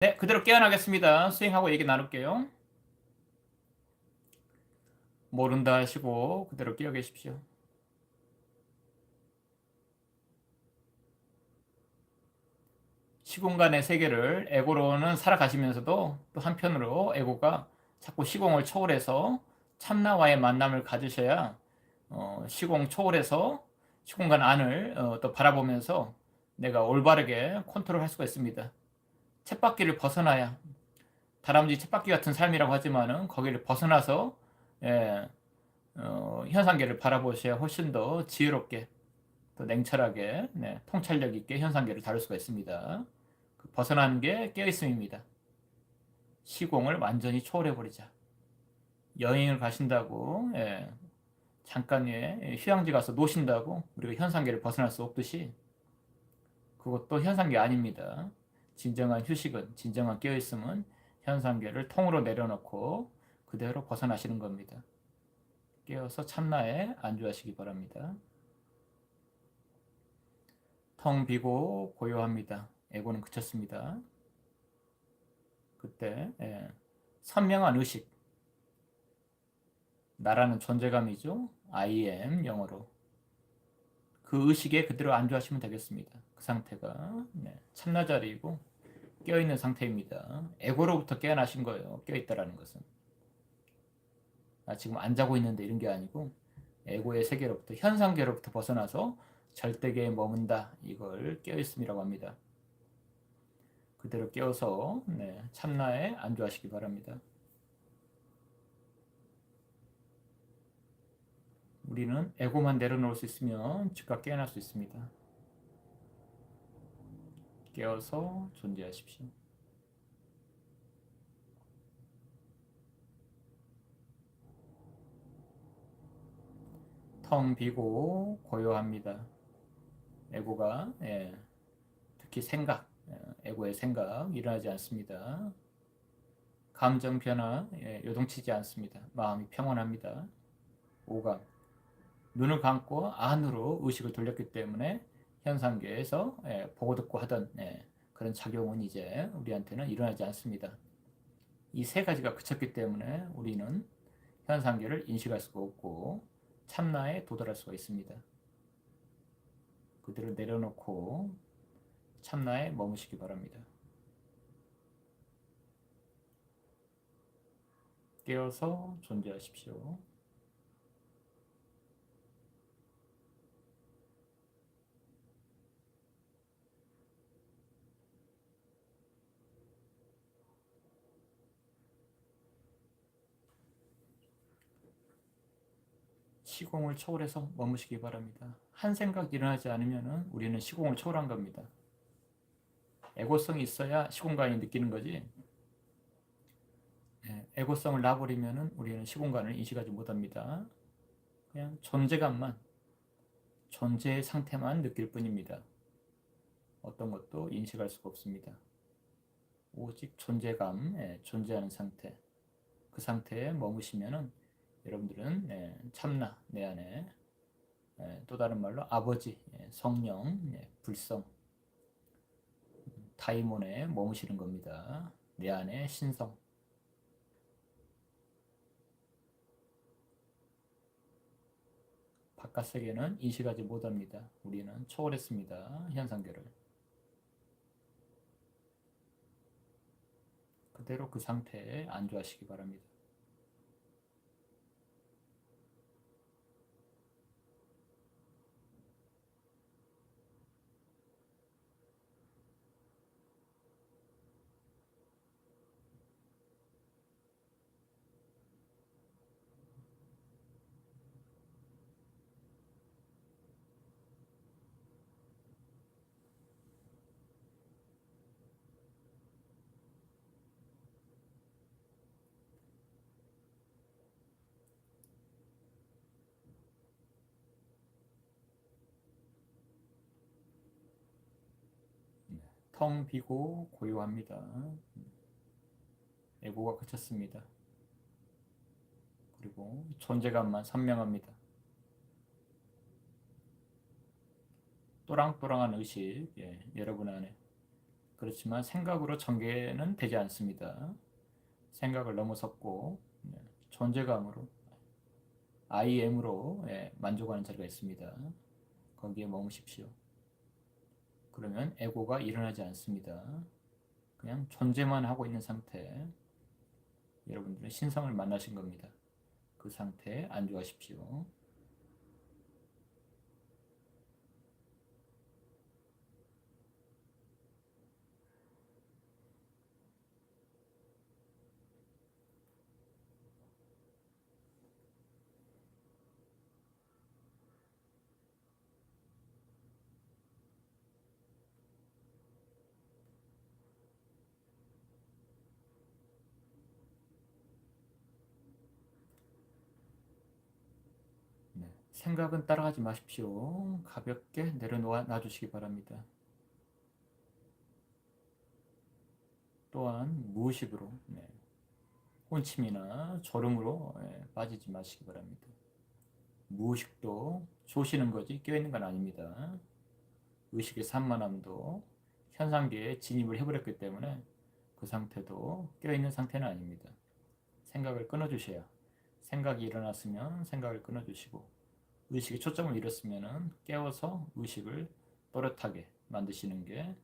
네, 그대로 깨어나겠습니다. 스윙하고 얘기 나눌게요. 모른다 하시고 그대로 깨어 계십시오. 시공간의 세계를 에고로는 살아가시면서도 또 한편으로 에고가 자꾸 시공을 초월해서 참나와의 만남을 가지셔야 어, 시공 초월해서 시공간 안을 어, 또 바라보면서 내가 올바르게 컨트롤할 수가 있습니다. 쳇바퀴를 벗어나야 다람쥐 쳇바퀴 같은 삶이라고 하지만은 거기를 벗어나서 예, 어, 현상계를 바라보셔야 훨씬 더 지혜롭게 또 냉철하게 네, 통찰력 있게 현상계를 다룰 수가 있습니다. 그 벗어난 게 깨어있음입니다. 시공을 완전히 초월해 버리자. 여행을 가신다고 예, 잠깐 의 휴양지 가서 노신다고 우리가 현상계를 벗어날 수 없듯이 그것도 현상계 아닙니다. 진정한 휴식은 진정한 깨어있음은 현상계를 통으로 내려놓고 그대로 벗어나시는 겁니다. 깨어서 참나에 안주하시기 바랍니다. 텅 비고 고요합니다. 에고는 그쳤습니다. 그때 예, 선명한 의식 나라는 존재감이죠. I am 영어로 그 의식에 그대로 안주하시면 되겠습니다. 그 상태가 네, 참나 자리이고 깨어있는 상태입니다. 에고로부터 깨어나신 거예요. 깨어있다라는 것은 나 지금 안 자고 있는데 이런 게 아니고 에고의 세계로부터 현상계로부터 벗어나서 절대계에 머문다 이걸 깨어있음이라고 합니다. 그대로 깨어서 네, 참나에 안주하시기 바랍니다. 우리는 에고만 내려놓을 수 있으면 즉각 깨어날 수 있습니다. 깨어서 존재하십시오. 텅 비고 고요합니다. 에고가 예, 특히 생각, 예, 에고의 생각 일어나지 않습니다. 감정 변화 예, 요동치지 않습니다. 마음이 평온합니다. 오감 눈을 감고 안으로 의식을 돌렸기 때문에 현상계에서 예, 보고 듣고 하던 예, 그런 작용은 이제 우리한테는 일어나지 않습니다. 이 세 가지가 그쳤기 때문에 우리는 현상계를 인식할 수가 없고 참나에 도달할 수가 있습니다. 그들을 내려놓고 참나에 머무시기 바랍니다. 깨어서 존재하십시오. 시공을 초월해서 머무시기 바랍니다. 한 생각 일어나지 않으면 우리는 시공을 초월한 겁니다. 에고성이 있어야 시공간이 느끼는 거지. 네, 에고성을 놔버리면 우리는 시공간을 인식하지 못합니다. 그냥 존재감만, 존재의 상태만 느낄 뿐입니다. 어떤 것도 인식할 수가 없습니다. 오직 존재감, 예, 존재하는 상태. 그 상태에 머무시면은 여러분들은 예, 참나 내 안에 예, 또 다른 말로 아버지, 예, 성령, 불성, 다이몬에 머무시는 겁니다. 내 안에 신성. 바깥 세계는 인식하지 못합니다. 우리는 초월했습니다. 현상계를. 그대로 그 상태에 안주하시기 바랍니다. 텅 비고 고요합니다. 에고가 그쳤습니다. 그리고 존재감만 선명합니다. 또랑또랑한 의식, 예, 여러분 안에 그렇지만 생각으로 전개는 되지 않습니다. 생각을 넘어섰고 네, 존재감으로 I am으로 예, 만족하는 자리가 있습니다. 거기에 머무십시오. 그러면 에고가 일어나지 않습니다. 그냥 존재만 하고 있는 상태. 여러분들은 신성을 만나신 겁니다. 그 상태에 안주하십시오. 네, 생각은 따라가지 마십시오. 가볍게 내려놓아 놔주시기 바랍니다. 또한 무의식으로 네, 혼침이나 졸음으로 예, 빠지지 마시기 바랍니다. 무의식도 조시는 거지 깨어있는 건 아닙니다. 의식의 산만함도 현상계에 진입을 해버렸기 때문에 그 상태도 깨어있는 상태는 아닙니다. 생각을 끊어주셔야 생각이 일어났으면 생각을 끊어주시고 의식에 초점을 잃었으면 깨워서 의식을 또렷하게 만드시는 게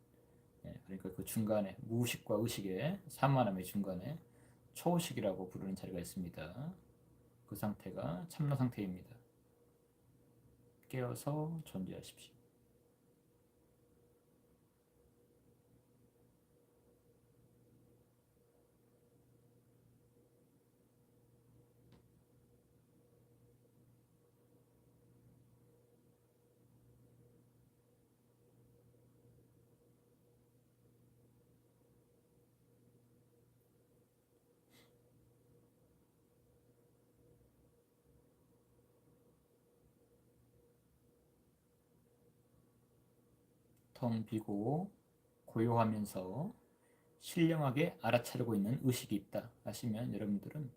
예, 그러니까 그 중간에 무의식과 의식의 산만함의 중간에 초의식이라고 부르는 자리가 있습니다. 그 상태가 참나 상태입니다. 깨어서 존재하십시오. 텅 비고 고요하면서 신령하게 알아차리고 있는 의식이 있다 하시면 여러분들은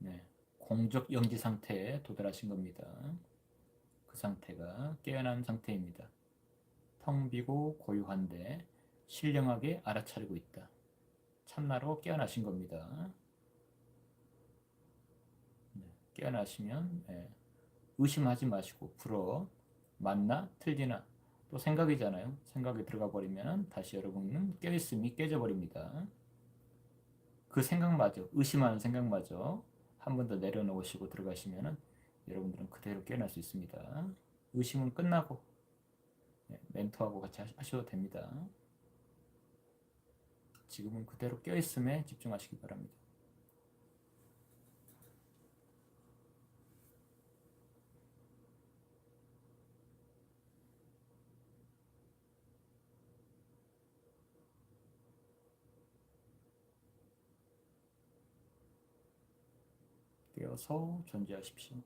네, 공적 영지 상태에 도달하신 겁니다. 그 상태가 깨어난 상태입니다. 텅 비고 고요한데 신령하게 알아차리고 있다. 참나로 깨어나신 겁니다. 네, 깨어나시면 네, 의심하지 마시고 불어 맞나 틀리나 또 생각이잖아요. 생각이 들어가 버리면 다시 여러분은 깨있음이 깨져 버립니다. 그 생각마저 의심하는 생각마저 한 번 더 내려놓으시고 들어가시면은 여러분들은 그대로 깨어날 수 있습니다. 의심은 끝나고 네, 멘토하고 같이 하셔도 됩니다. 지금은 그대로 깨어있음에 집중하시기 바랍니다. 깨어서 존재하십시오.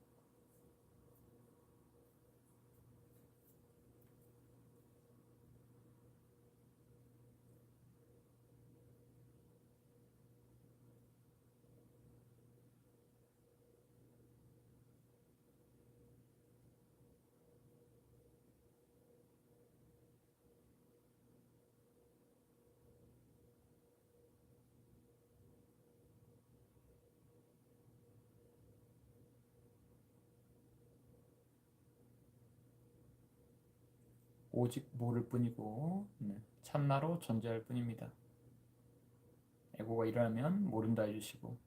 오직 모를 뿐이고 네, 참나로 존재할 뿐입니다. 에고가 일어나면 모른다 해주시고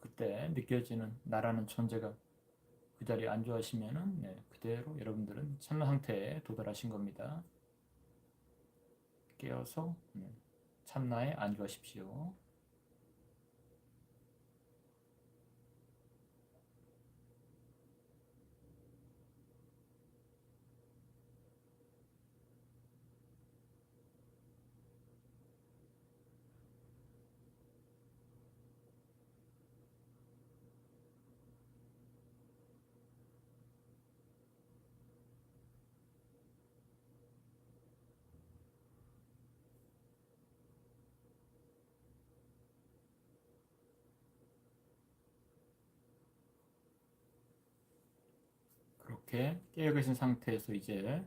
그때 느껴지는 나라는 존재가 그 자리에 안주하시면은 네, 그대로 여러분들은 참나 상태에 도달하신 겁니다. 깨어서 네, 참나에 안주하십시오. 이렇게 깨어 계신 상태에서 이제